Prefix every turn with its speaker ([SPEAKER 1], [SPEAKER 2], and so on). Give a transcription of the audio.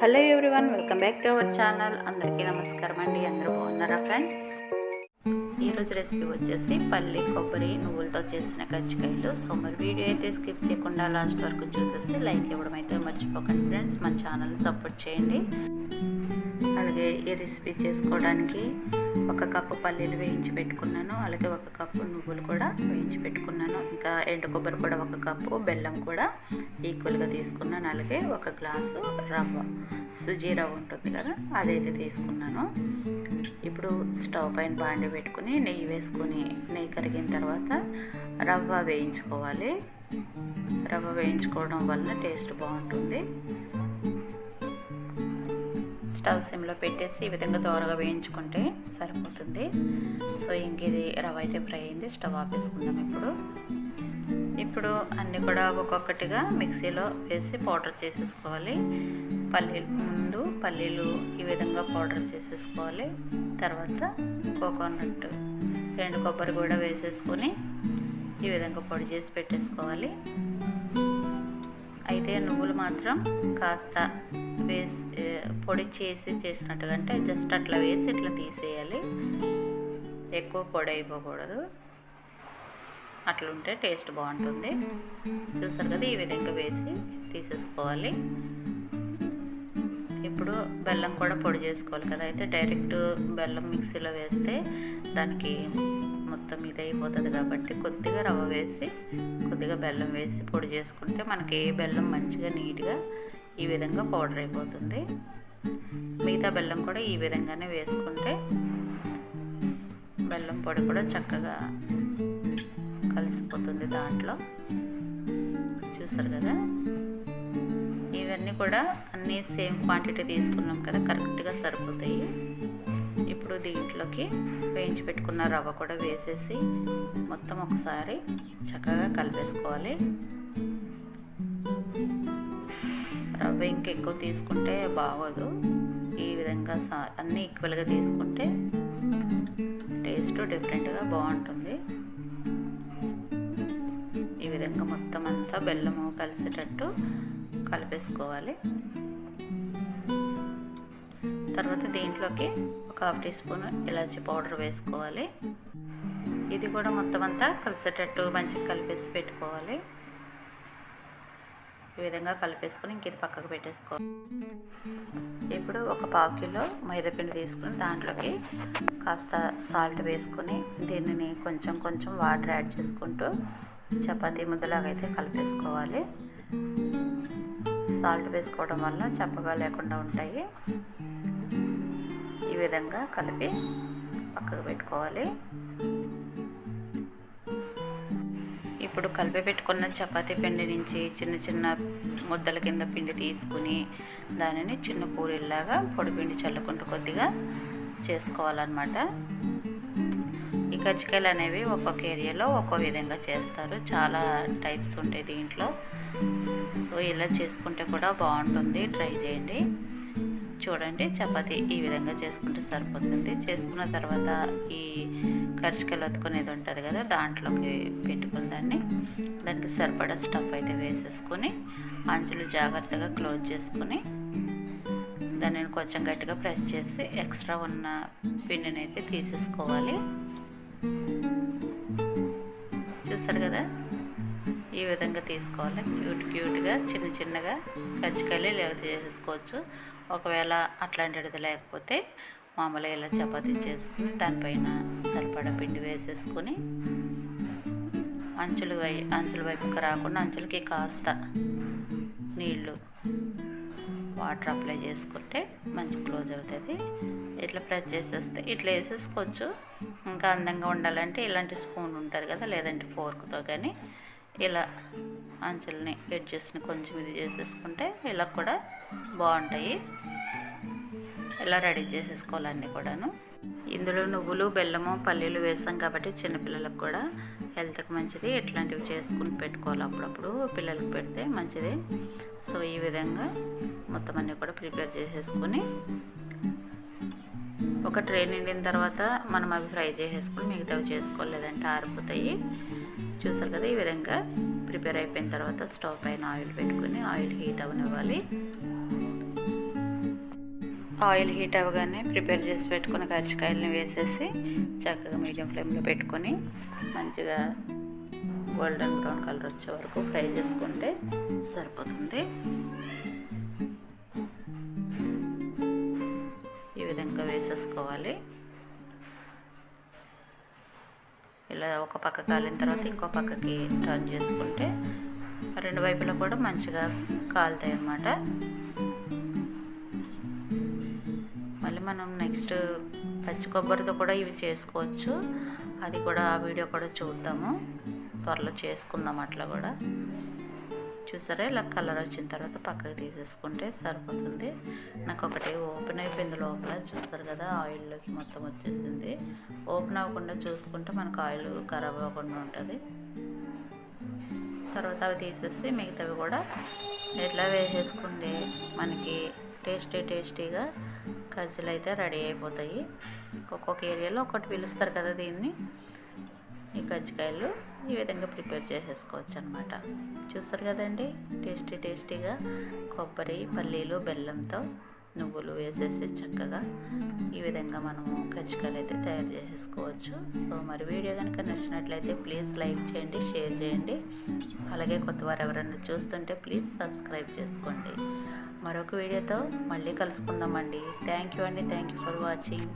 [SPEAKER 1] Hello everyone welcome back to our channel. అందరికీ నమస్కారం అండి. అందరూ బాగున్నారా ఫ్రెండ్స్? ఈరోజు రెసిపీ వచ్చేసి పల్లి కొబ్బరి నువ్వులతో చేసిన కజ్జికాయలు. సో మరి వీడియో అయితే స్కిప్ చేయకుండా లాస్ట్ వరకు చూసేసి లైక్ ఇవ్వడం అయితే మర్చిపోకండి ఫ్రెండ్స్. మన ఛానల్ సపోర్ట్ చేయండి. అలాగే ఈ రెసిపీ చేసుకోవడానికి ఒక కప్పు పల్లీలు వేయించి పెట్టుకున్నాను. అలాగే ఒక కప్పు నువ్వులు కూడా వేయించి పెట్టుకున్నాను. ఇంకా ఎండు కొబ్బరి కూడా ఒక కప్పు బెల్లం కూడా ఈక్వల్గా తీసుకున్నాను. అలాగే ఒక గ్లాసు రవ్వ సుజీ రవ్వ ఉంటుంది కదా అదైతే తీసుకున్నాను. ఇప్పుడు స్టవ్ పైన బాండి పెట్టుకుని నెయ్యి వేసుకొని నెయ్యి కరిగిన తర్వాత రవ్వ వేయించుకోవాలి. రవ్వ వేయించుకోవడం వలన టేస్ట్ బాగుంటుంది. స్టవ్ సిమ్లో పెట్టేసి ఈ విధంగా దోరగా వేయించుకుంటే సరిపోతుంది. సో ఇంక ఇది రవ్వ అయితే ఫ్రై అయింది. స్టవ్ ఆపేసుకుందాం ఇప్పుడు. ఇప్పుడు అన్నీ కూడా ఒక్కొక్కటిగా మిక్సీలో వేసి పౌడర్ చేసేసుకోవాలి. పల్లీలు ముందు పల్లీలు ఈ విధంగా పౌడర్ చేసేసుకోవాలి. తర్వాత కోకోనట్ ఎండు కొబ్బరి కూడా వేసేసుకొని ఈ విధంగా పొడి చేసి పెట్టేసుకోవాలి. అయితే నువ్వులు మాత్రం కాస్త వేసి పొడి చేసి చేసినట్టుగా అంటే జస్ట్ అట్లా వేసి ఇట్లా తీసేయాలి. ఎక్కువ పొడి అయిపోకూడదు. అట్లుంటే ఉంటే టేస్ట్ బాగుంటుంది. చూసారు కదా ఈ విధంగా వేసి తీసేసుకోవాలి. ఇప్పుడు బెల్లం కూడా పొడి చేసుకోవాలి కదా అయితే డైరెక్ట్ బెల్లం మిక్సీలో వేస్తే దానికి మొత్తం ఇది అయిపోతుంది కాబట్టి కొద్దిగా రవ్వ వేసి కొద్దిగా బెల్లం వేసి పొడి చేసుకుంటే మనకి ఏ బెల్లం మంచిగా నీట్గా ఈ విధంగా పౌడర్ అయిపోతుంది. మిగతా బెల్లం కూడా ఈ విధంగానే వేసుకుంటే బెల్లం పొడి కూడా చక్కగా కలిసిపోతుంది దాంట్లో. చూసారు కదా? ఇవన్నీ కూడా అన్నీ సేమ్ క్వాంటిటీ తీసుకున్నాం కదా కరెక్ట్గా సరిపోతాయి. ఇప్పుడు దీంట్లోకి వేయించి పెట్టుకున్న రవ్వ కూడా వేసేసి మొత్తం ఒకసారి చక్కగా కలిపేసుకోవాలి. రవ్వ ఇంకెక్కువ తీసుకుంటే బాగోదు. ఈ విధంగా సా అన్నీ ఈక్వల్గా తీసుకుంటే టేస్ట్ డిఫరెంట్గా బాగుంటుంది. ఈ విధంగా మొత్తం అంతా బెల్లము కలిసేటట్టు కలిపేసుకోవాలి. తర్వాత దీంట్లోకి ఒక హాఫ్ టీ స్పూన్ ఇలాచీ పౌడర్ వేసుకోవాలి. ఇది కూడా మొత్తం అంతా కలిసేటట్టు మంచిగా కలిపేసి పెట్టుకోవాలి. ఈ విధంగా కలిపేసుకొని ఇంక ఇది పక్కకు పెట్టేసుకోవాలి. ఇప్పుడు ఒక పావు కిలో మైదాపిండి తీసుకుని దాంట్లోకి కాస్త సాల్ట్ వేసుకొని దీనిని కొంచెం కొంచెం వాటర్ యాడ్ చేసుకుంటూ చపాతీ ముద్దలాగా అయితే కలిపేసుకోవాలి. సాల్ట్ వేసుకోవడం వల్ల చప్పగా లేకుండా ఉంటాయి. విధంగా కలిపి పక్కకు పెట్టుకోవాలి. ఇప్పుడు కలిపి పెట్టుకున్న చపాతీ పిండి నుంచి చిన్న చిన్న ముద్దల కింద పిండి తీసుకుని దానిని చిన్న పూరిల్లాగా పొడిపిండి చల్లుకుంటూ కొద్దిగా చేసుకోవాలన్నమాట. ఈ కజ్జికాయలు అనేవి ఒక్కొక్క ఏరియాలో ఒక్కో విధంగా చేస్తారు. చాలా టైప్స్ ఉంటాయి దీంట్లో. ఇలా చేసుకుంటే కూడా బాగుంటుంది. ట్రై చేయండి. చూడండి చపాతి ఈ విధంగా చేసుకుంటే సరిపోతుంది. చేసుకున్న తర్వాత ఈ కరిచికలు వత్తుకునేది ఉంటుంది కదా దాంట్లోకి పెట్టుకుని దాన్ని దానికి సరిపడా స్టఫ్ అయితే వేసేసుకొని అంచులు జాగ్రత్తగా క్లోజ్ చేసుకొని దాన్ని కొంచెం గట్టిగా ప్రెస్ చేసి ఎక్స్ట్రా ఉన్న పిండిని అయితే తీసేసుకోవాలి. చూస్తారు కదా? ఈ విధంగా తీసుకోవాలి. క్యూట్ క్యూట్గా చిన్న చిన్నగా కచ్చికల్లి లేకపోతే చేసేసుకోవచ్చు ఒకవేళ అట్లాంటిది లేకపోతే మామూలుగా ఇలా చపాతీ చేసుకుని దానిపైన సరిపడా పిండి వేసేసుకొని అంచులు వై అంచుల వైపుకి రాకుండా అంచులకి కాస్త నీళ్ళు వాటర్ అప్లై చేసుకుంటే మంచి క్లోజ్ అవుతుంది. ఇట్లా ప్రెస్ చేసేస్తే ఇట్లా వేసేసుకోవచ్చు. ఇంకా అందంగా ఉండాలంటే ఇలాంటి స్పూన్ ఉంటుంది కదా లేదంటే ఫోర్క్తో కానీ ఇలా అంచుల్ని ఎడ్జెస్ని కొంచెం ఇది చేసేసుకుంటే ఇలా కూడా బాగుంటాయి. ఇలా రెడీ చేసేసుకోవాలన్నీ కూడాను. ఇందులో నువ్వులు బెల్లము పల్లీలు వేసాం కాబట్టి చిన్నపిల్లలకు కూడా హెల్త్కి మంచిది. ఇట్లాంటివి చేసుకుని పెట్టుకోవాలి అప్పుడప్పుడు. పిల్లలకు పెడితే మంచిది. సో ఈ విధంగా మొత్తం అన్నీ కూడా ప్రిపేర్ చేసేసుకొని ఒక ట్రే నిండిన తర్వాత మనం అవి ఫ్రై చేసేసుకొని మిగతావి చేసుకోలేదంటే ఆరిపోతాయి. చూసారు కదా ఈ విధంగా. ప్రిపేర్ అయిపోయిన తర్వాత స్టవ్ పైన ఆయిల్ పెట్టుకుని ఆయిల్ హీట్ అవనివ్వాలి ఆయిల్ హీట్ అవ్వగానే ప్రిపేర్ చేసి పెట్టుకున్న కరిచికాయలని వేసేసి చక్కగా మీడియం ఫ్లేమ్లో పెట్టుకొని మంచిగా గోల్డెన్ బ్రౌన్ కలర్ వచ్చే వరకు ఫ్రై చేసుకుంటే సరిపోతుంది. ఈ విధంగా వేసేసుకోవాలి. ఇలా ఒక పక్క కాలిన తర్వాత ఇంకో పక్కకి టర్న్ చేసుకుంటే రెండు వైపులా కూడా మంచిగా కాలుతాయి అన్నమాట. మళ్ళీ మనం నెక్స్ట్ పచ్చి కొబ్బరితో కూడా ఇవి చేసుకోవచ్చు. అది కూడా ఆ వీడియో కూడా చూద్దాము. త్వరలో చేసుకుందాం అట్లా కూడా. చూసారా? ఇలా కలర్ వచ్చిన తర్వాత పక్కకి తీసేసుకుంటే సరిపోతుంది. నాకు ఒకటి ఓపెన్ అయిపోయింది లోపల. చూసారు కదా ఆయిల్లోకి మొత్తం వచ్చేసింది. ఓపెన్ అవ్వకుండా చూసుకుంటే మనకు ఆయిల్ ఖరాబ్ అవ్వకుండా ఉంటుంది. తర్వాత అవి తీసేసి మిగతావి కూడా ఎట్లా వేసేసుకుంటే మనకి టేస్టీ టేస్టీగా కజ్జలు అయితే రెడీ అయిపోతాయి. ఒక్కొక్క ఏరియాలో ఒకటి పిలుస్తారు కదా దీన్ని. ఈ కజ్జికాయలు. ఈ విధంగా ప్రిపేర్ చేసేసుకోవచ్చు అనమాట చూస్తారు కదండి? టేస్టీ టేస్టీగా కొబ్బరి పల్లీలు బెల్లంతో నువ్వులు వేసేసి చక్కగా ఈ విధంగా మనము కజ్జికాయలు అయితే తయారు చేసేసుకోవచ్చు. సో మరి వీడియో కనుక నచ్చినట్లయితే ప్లీజ్ లైక్ చేయండి షేర్ చేయండి. అలాగే కొత్త వారు ఎవరైనా చూస్తుంటే ప్లీజ్ సబ్స్క్రైబ్ చేసుకోండి. మరొక వీడియోతో మళ్ళీ కలుసుకుందామండి. థ్యాంక్ యూ అండి. Thank you for watching.